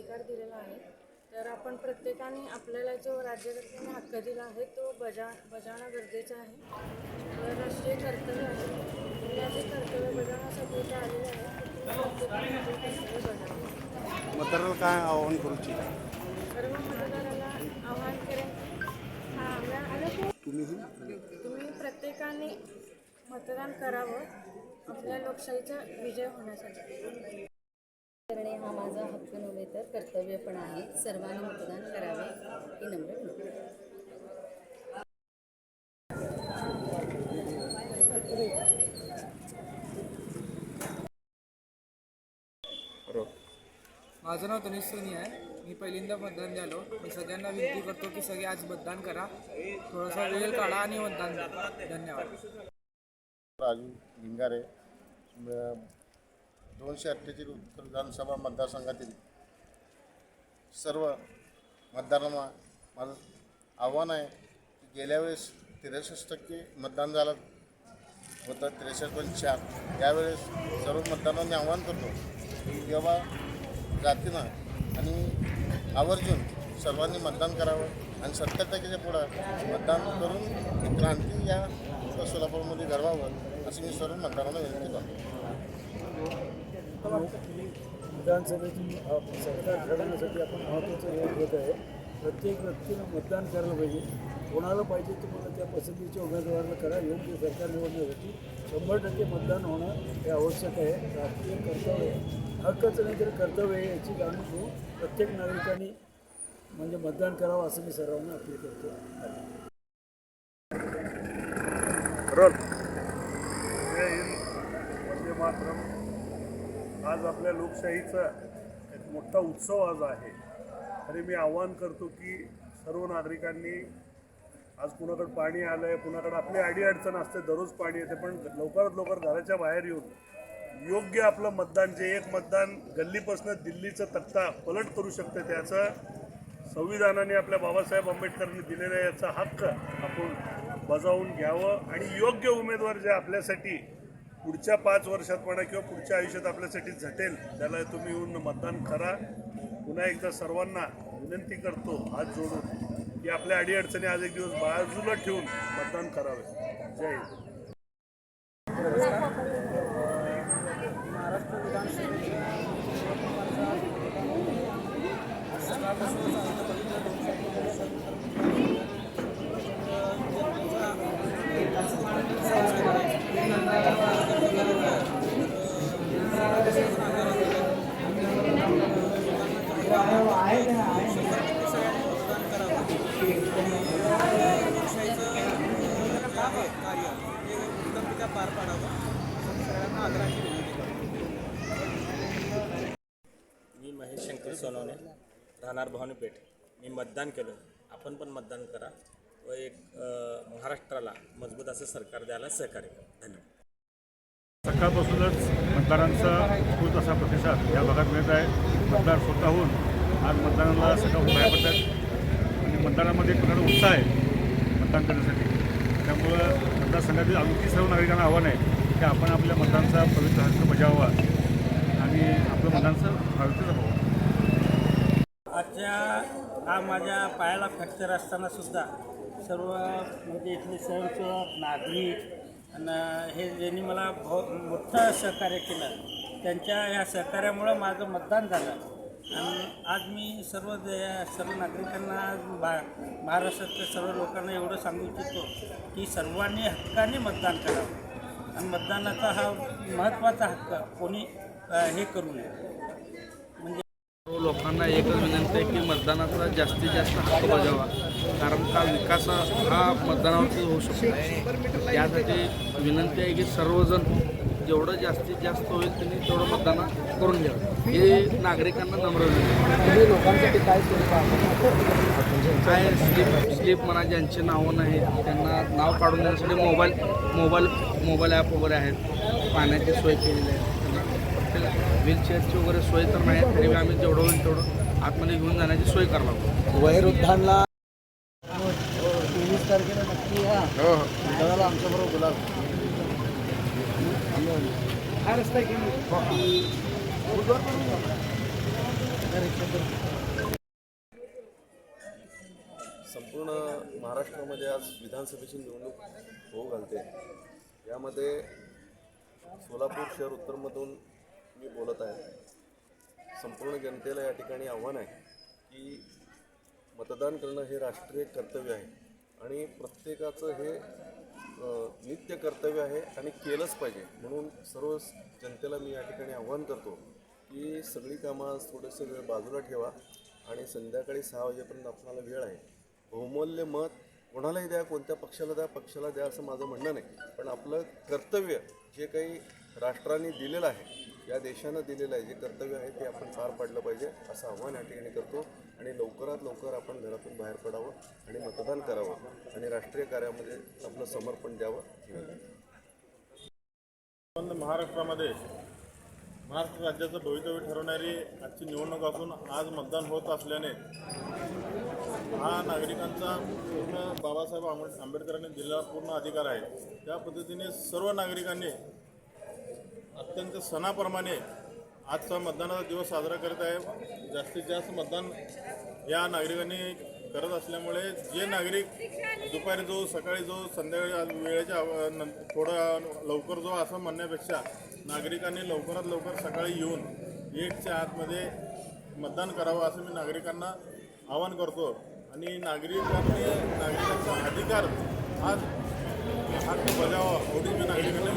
अधिकार दिलेला आहे. तर आपण प्रत्येकाने आपल्याला जो राज्यकर्त्यांनी हक्क दिला आहे तो बजा बजावणं गरजेचं आहे. राष्ट्रीय कर्तव्य आहे. जे कर्तव्य बजावण्यासाठी इथे आलेले आहे. मतदाराला काय आवाहन करू सर्व मतदाराला आवाहन करेन. हा तुम्ही? तुम्ही प्रत्येकाने मतदान करावं. आपल्या लोकशाहीचा विजय होण्यासाठी. करणे हा माझा हक्क नव्हे तर कर्तव्य पण आहे. सर्वांनी मतदान करावे ही नम्र माझं नाव तनिष सोनी आहे. मी पहिल्यांदा मतदान झालो मी सगळ्यांना विनंती करतो की सगळे आज मतदान करा. थोडासा वेळ काढा आणि मतदान द्या. धन्यवाद. राजू लिंगारे दोनशे अठ्ठेचाळीस उत्तर विधानसभा मतदारसंघातील सर्व मतदारांना माझं आव्हान आहे की गेल्या वेळेस त्रेसष्ट टक्के मतदान झालं होतं त्रेसष्ट पॉईंट चार. यावेळेस सर्व मतदारांनी आव्हान करतो की बाबा जातीनं आणि आवर्जून सर्वांनी मतदान करावं आणि सत्तर टक्क्याच्या पुढं मतदान करून क्रांती या सोलापूरमध्ये घडवावं असं मी सर्व मतदारांना विनंती करतो. विधानसभेची सरकार घडवण्यासाठी आपण महत्त्वाचा वेळ घेत आहे. प्रत्येक व्यक्तीनं मतदान करायला पाहिजे. कोणाला पाहिजे तुम्हाला त्या पसंतीच्या उमेदवाराला करा. योग्य सरकार निवडण्यासाठी शंभर टक्के मतदान होणं हे आवश्यक आहे. राजकीय कर्तव्य हक्कच नाही तर कर्तव्य आहे याची जाणीव घेऊन प्रत्येक नागरिकांनी म्हणजे मतदान करावं असं मी सर्वांना अपील करतो. रोल. आज आपल्या लोकशाहीचा एक मोठा उत्सव आज आहे. तरी मी आवाहन करतो की सर्व नागरिकांनी आज कुणाकडे पाणी आलं आहे कुणाकडे आपली अडीअडचण असते दररोज पाणी येते पण लवकरात लवकर घराच्या बाहेर येऊन योग्य आपलं मतदान जे एक मतदान गल्लीपासून दिल्लीचं तक्ता पलट करू शकते त्याचं संविधानाने आपल्या बाबासाहेब आंबेडकरांनी दिलेला याचा हक्क आपण बजावून घ्यावं आणि योग्य उमेदवार जे आपल्यासाठी पुढच्या पाच वर्षात म्हणा किंवा पुढच्या आयुष्यात आपल्यासाठी झटेल त्याला तुम्ही येऊन मतदान करा. पुन्हा एकदा सर्वांना विनंती करतो हात जोडून की आपल्या अडीअडचणी आज एक दिवस बाजूला ठेवून मतदान करावे. जय हिंद. उत्तमरित्या पार पाडावं सगळ्यांना विनंती करतो मी महेश शंकर सोनवणे राहणार भवानीपेठ मी मतदान केलं. आपण पण मतदान करा व एक महाराष्ट्राला मजबूत असं सरकार द्यायला सहकार्य करा. धन्यवाद. सकाळपासूनच मतदारांचा खूप असा प्रतिसाद या भागात मिळत आहे. मतदार स्वतःहून आज मतदानाला सकाळहून बाहेर पडतात आणि मतदानामध्ये एक प्रकारचा उत्साह आहे मतदान करण्यासाठी. त्यामुळं मतदारसंघातील आणखी सर्व नागरिकांना आव्हान आहे की आपण आपल्या मतदानाचा पवित्र हक्क बजावावा आणि आपलं मतांचं भविष्य जपावं. आजच्या हा माझ्या पायाला फ्रॅक्चर असताना सुद्धा सर्व म्हणजे इथले स्वयंसेवक नागरिक आणि हे ज्यांनी मला भो मोठं सहकार्य केलं त्यांच्या या सहकार्यामुळं माझं मतदान झालं. आणि आज मी सर्व दे सर्व नागरिकांना बा महाराष्ट्रातल्या सर्व लोकांना एवढं सांगू इच्छितो की सर्वांनी हक्काने मतदान करावं. आणि मतदानाचा हा महत्त्वाचा हक्क कोणी हे करू नये. म्हणजे सर्व लोकांना एकच विनंती आहे की मतदानाचा जास्तीत जास्त हक्क बजावा. कारण का विकास हा मतदानावरती होऊ शकतो. त्यासाठी विनंती आहे की सर्वजण जेवढं जास्तीत जास्त होईल त्यांनी तेवढं मतदान करून घ्यावं. हे नागरिकांना नम्र लोकांसाठी काय काय स्लिप स्लिप म्हणा ज्यांची नावं नाही त्यांना नाव काढून देण्यासाठी मोबाईल मोबाईल मोबाईल ॲप वगैरे आहेत. पाण्याची सोय केलेली आहे. त्यांना व्हीलचेअरची वगैरे सोय तर नाही तरी आम्ही जेवढं होईल तेवढं आतमध्ये घेऊन जाण्याची सोय लागतो वयोवृद्धांना तेवीस तारखेला नक्की या. मतदानाला आमच्याबरोबर गुलाब हा रस्ता आहे संपूर्ण महाराष्ट्रामध्ये आज विधानसभेची निवडणूक होऊ घालते. यामध्ये सोलापूर शहर उत्तरमधून मी बोलत आहे. संपूर्ण जनतेला या ठिकाणी आव्हान आहे की मतदान करणं हे राष्ट्रीय कर्तव्य आहे आणि प्रत्येकाचं हे नित्य कर्तव्य आहे आणि केलंच पाहिजे. म्हणून सर्व जनतेला मी या ठिकाणी आव्हान करतो की सगळी कामं आज थोडंसं वेळ बाजूला ठेवा आणि संध्याकाळी सहा वाजेपर्यंत आपणाला वेळ आहे. बहुमूल्य मत कोणालाही द्या कोणत्या पक्षाला द्या पक्षाला द्या असं माझं म्हणणं नाही. पण आपलं कर्तव्य जे काही राष्ट्राने दिलेलं आहे या देशानं दिलेलं आहे. जे कर्तव्य आहे ते आपण पार पाडलं पाहिजे असं आव्हान या ठिकाणी करतो आणि लवकरात लवकर आपण घरातून बाहेर पडावं आणि मतदान करावं आणि राष्ट्रीय कार्यामध्ये आपलं समर्पण द्यावं. महाराष्ट्रामध्ये महाराष्ट्र राज्याचं भवितव्य ठरवणारी आजची निवडणूक असून आज मतदान होत असल्याने हा नागरिकांचा पूर्ण बाबासाहेब आंबेडकरांनी दिलेला पूर्ण अधिकार आहे. त्या पद्धतीने सर्व नागरिकांनी अत्यंत सणाप्रमाणे आजचा मतदानाचा दिवस साजरा करत आहे. जास्तीत जास्त मतदान या नागरिकांनी करत असल्यामुळे जे नागरिक दुपारी जो सकाळी जो संध्याकाळी वेळेच्या अव- थोडं लवकर जो असं म्हणण्यापेक्षा नागरिकांनी लवकरात लवकर सकाळी येऊन एकच्या आतमध्ये मतदान करावं असं मी नागरिकांना आवाहन करतो. आणि नागरिकांनी नागरिकांचा अधिकार आज हक्क बजावा एवढी मी नागरिकांना